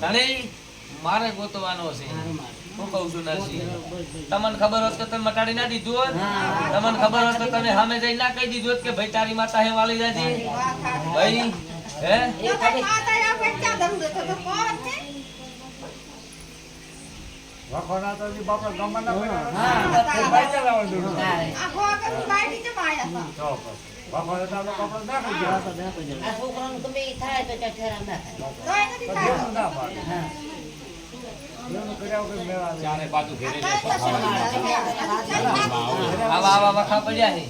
ધણી મારે ગોતવાનો છે. હું કહું છું નરસિંહ તમને ખબર હોત તો તમે મટાડી ના દીધું હોત તમને ખબર હોત તો તમે સામે જઈ ના કહી દીધું હોત કે ભાઈ તારી માતા હે વાળી જાજી ભાઈ હે? વખોના તો બાપા ગમના પડ્યા. હા ભાઈ ચલાવવા દઉં. તો પછી. વખોના તો આપણે કપડાં નાખી ગયા. આ છોકરાનું ગમે થાય તો ત્યાં ના થાય. મેળ. ચારે બાજુ ઘેરી આવા આવા વખા પડ્યા છે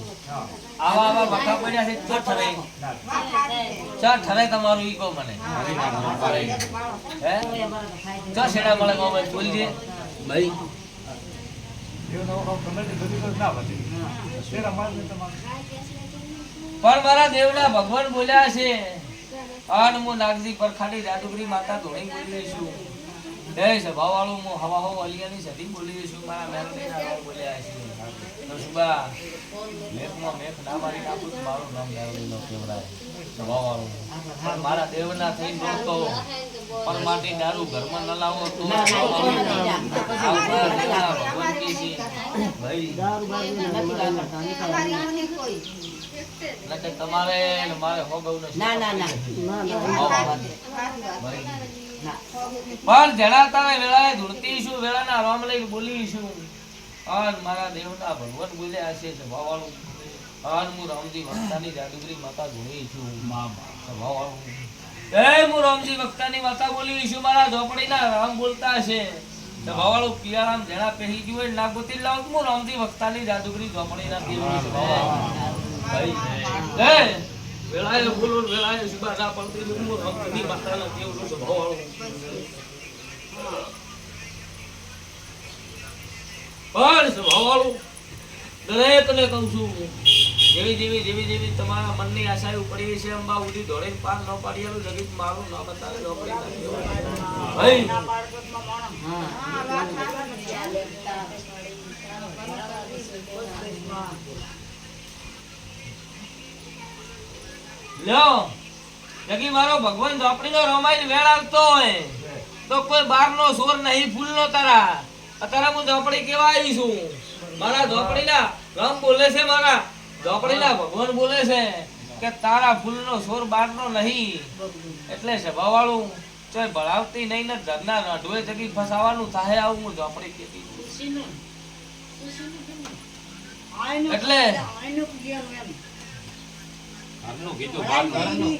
આવા આવા વખા પડ્યા છે તો ઠરાય ચા ઠરાય તમારું ઈ કહો મને હે. ચા શેડા મળે મોબાઈલ બોલજે ભાઈ દેવનો વખો ગમે તે ના બચે. તેરા માણસને તમારે પણ મારા દેવના ભગવાન બોલ્યા છે અન મુ નાગજી પરખાડી જાદુગરી માતા ધોણી બોલી છું. એ સભા વાળો હું હવા હો અલિયાની સદી બોલી છું. મારા મેરડી ના નામ બોલ્યા છે તો સુબા મેઘમાં મેઘ ના મારી નાખું મારું નામ મેરડી નો કેવડાય સભા વાળો પણ મારા દેવના થઈ રોતો પણ માટી દારૂ ઘરમાં ન લાવો તો ભગવાન કે તમારે મારે ના ના ના. પણ જણાતા વેળાએ ધૂળતી વેળાના રામ લઈ બોલી અન મારા દેવતા ભગવાન બોલ્યા છે સભાવાળું અન હું રામજી વક્તાની જાદુગરી માતા ધોઈ છું સભાવાળું એ હું રામજી વક્તાની માતા બોલી છું મારા ઝોપડીના રામ બોલતા છે સભાવાળું પિયારામ જણા પહેરી ગયું હોય ના લાવ હું રામજી વક્તાની જાદુગરી ઝોપડીના દેવની ભાઈ એ વેળાએ બોલો ને વેળાએ સુબા ના પડતી છું રામજી માતાના દેવનો સભાવાળું પણ સ્વભાવવાળું દરેકને કહું છું જેવી જેવી જેવી જેવી તમારા મનની આશા પડી છે, અંબા ઉધી દોડે પાર ન પાડી જગત મારું ન બતાવે, ન પડી લ્યો મારો ભગવાન ઝોપડીનો રમાઈ વેળ આવતો હોય. તો કોઈ બાર નો સોર નહીં, ફૂલનો તારા. અત્યારે હું ઝોપડી કેવા આવી મારા ઝોપડીના રમ બોલે છે મારા. ઝોપડીના ભગવાન બોલે છે કે તારા ફૂલનો સોર બારનો નહીં. એટલે સભાવાળું ચોય ભળાવતી નહીં ને ઘરના રઢુએ જગી ફસાવાનું થાય આવું હું ઝોપડી કેતી એટલે ઘરનું કીધું બહારનું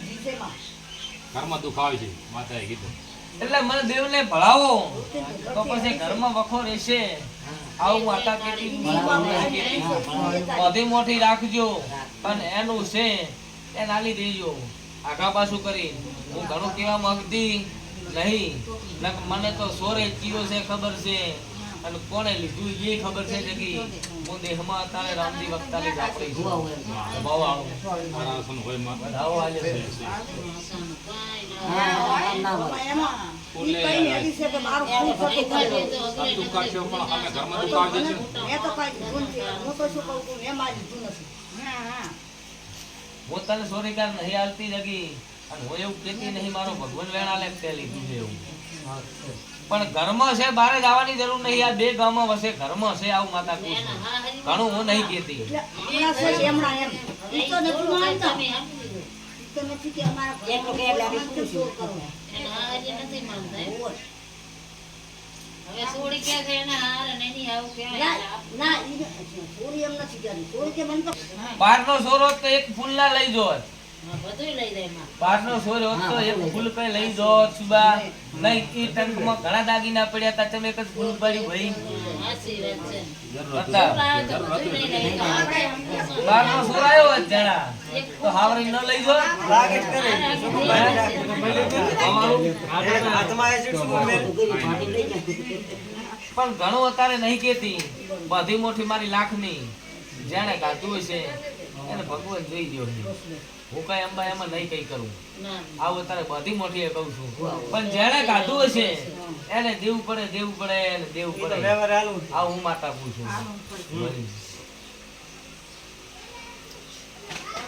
ઘરમાં દુખાવે છે માતાએ કીધું. એટલે મને દેવને ભળાવો તો પછી ઘરમાં વખો રહેશે. આવું માતા કેટલી બધી મોટી રાખજો અને એનું છે એ નાલી દેજો આગા પાછું કરી હું ઘણું કેવા માંગતી નહીં મને તો સોરે ચીરો છે ખબર છે અને કોણે લીધું એ ખબર છે કે હું દેહમાં અત્યારે રામજી વક્તાની ઝાપડી છું ભાવ આવું ફૂલે પણ અમે ઘરમાં છે. હું તને સોરીકાર નહીં હાલતી જગી અને હું એવું કેતી નહીં મારો ભગવાન વેણા લે તે લીધું છે એવું. પણ ઘરમાં છે બારે જવાની જરૂર નહીં. આ બે ગામમાં વસે ઘરમાં છે આવું માતા કહું ઘણું હું નહીં કેતી એમ. તો કે એટલે આપણે પૂછ્યું. હવે સોડી ક્યાં છે એના હાર અને એની આવું કહેવાય. બારનો સોર હોત તો એક ફૂલ ના લઈ જોત. હા, લઈ જાય માં. બારનો તો એક ફૂલ કઈ લઈ જોત સુબા. નહીં ઈ ટંકમાં ઘણા દાગીના પડ્યા તા તમે એક જ ફૂલ પડ્યું ભાઈ. બાર નો છે. બતા આવે તો લઈ પણ ઘણું અત્યારે નહીં કેતી બધી મોટી મારી લાખની. જેણે ગાતું હશે એને ભગવાન જોઈ ગયો હું કઈ અંબા એમાં નહીં કઈ કરું. આવું અત્યારે બધી મોટી એ કહું છું. પણ જેને ગાધું હશે એને દેવું પડે દેવું પડે એને દેવું પડે. આ હું માતા પૂછું વળી. તમારા દિયોરને ફોન કર્યો આ, ભાગમાં છો. માં માં મોટું માથું ન બોલે. એ ગમે ગમના મહેમાનો માં મોબાઈલ કાઢ્યા સુગા હું તમારા પાવળિયાની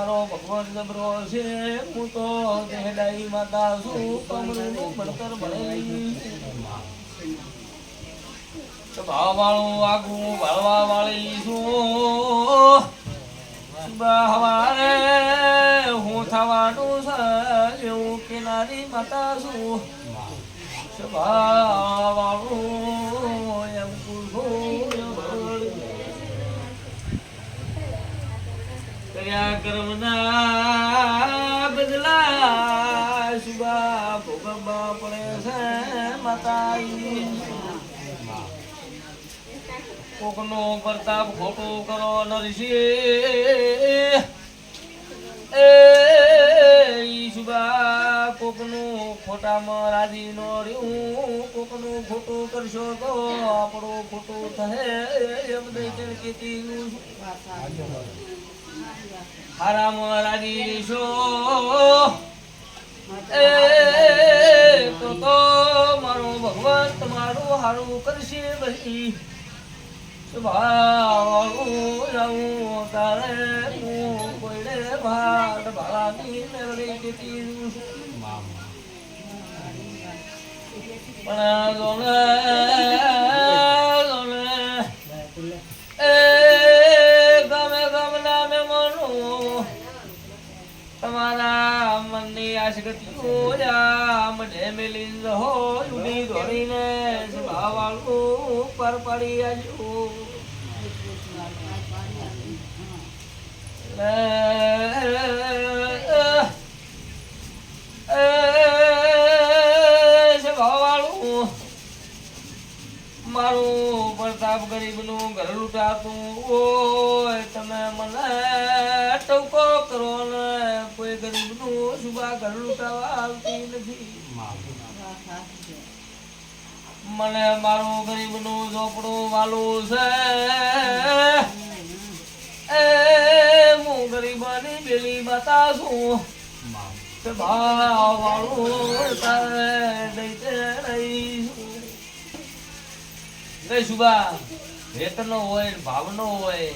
મારો ભગવાન જબરો છે, હું તો દેહડાઈ માતા છું કમરનું ભણતર ભણેલી ભાવ આગું વાળવા વાળી છું. હવારે હું થવાનું છે કિનારી માતા છું. સ્વભાવ વાળું એમ કુછું કર્યા કર્મના બદલા સુબા ભોગવવા પડે છે માતાઈ કોકનો પ્રતાપ ખોટો કરો નરસિંહ. એ સુબા કોકનું ખોટામાં રાજી નો રહ્યું. કોકનું ખોટું કરશો તો આપણું ખોટું થશે. એમ દઈ કેતી હારામાં રાજી રહેશો એ તો તો મારો ભગવાન તમારું હારું કરશે ભાઈ ભાવું જાઉં તારે હું કોઈને ભાટ ભાડાની મેળવી પણ મારું પ્રતાપ ગરીબનું ઘર લૂંટાતું ઓય તમે મને ટોકો કરો ને. નથી. મને મારું ગરીબનું ઝોપડું વાલું છે. એ, હું વાળું તારે દઈતે રહીશું કઈ સુબા વેતનો હોય ભાવનો હોય,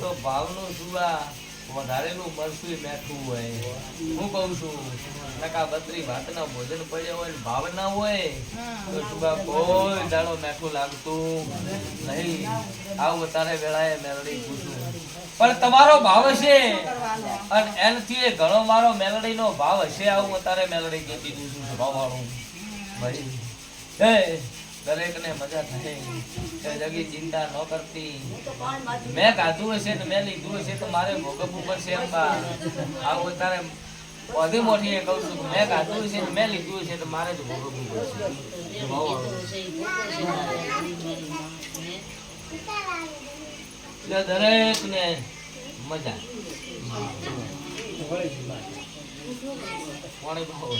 તો ભાવનો સુબા વધારેલું મરસું મેઠું હોય. હું કહું છું નકા બત્રી ભાતના ભોજન પડ્યા હોય ભાવ ના હોય તો સુબા કોઈ દાડો મેઠું લાગતું નહીં. આવું તારે વેળાએ મેલડી પૂછું. પણ તમારો ભાવ હશે. અને એનથી એ ઘણો મારો મેલડીનો ભાવ હશે. આવું તારે મેલડી કહેતી દીધું છું ભાવવાળું ભાઈ હે. દરેકને મજા થાય. જગી ચિંતા ન કરતી. મેં ગાધું હશે ને મેં લીધું હશે તો મારે ભોગવવું પડશે એમ બા. આવું તારે બધી મોટી એ કહું છું મેં કાધું હશે ને મેં લીધું હશે તો મારે જ ભોગવવું પડશે. એ કીધું છે, ઈ ભોગવે છે તારે. એની મેરી માણસને. એટલે દરેક ને મજા પાણી બહુ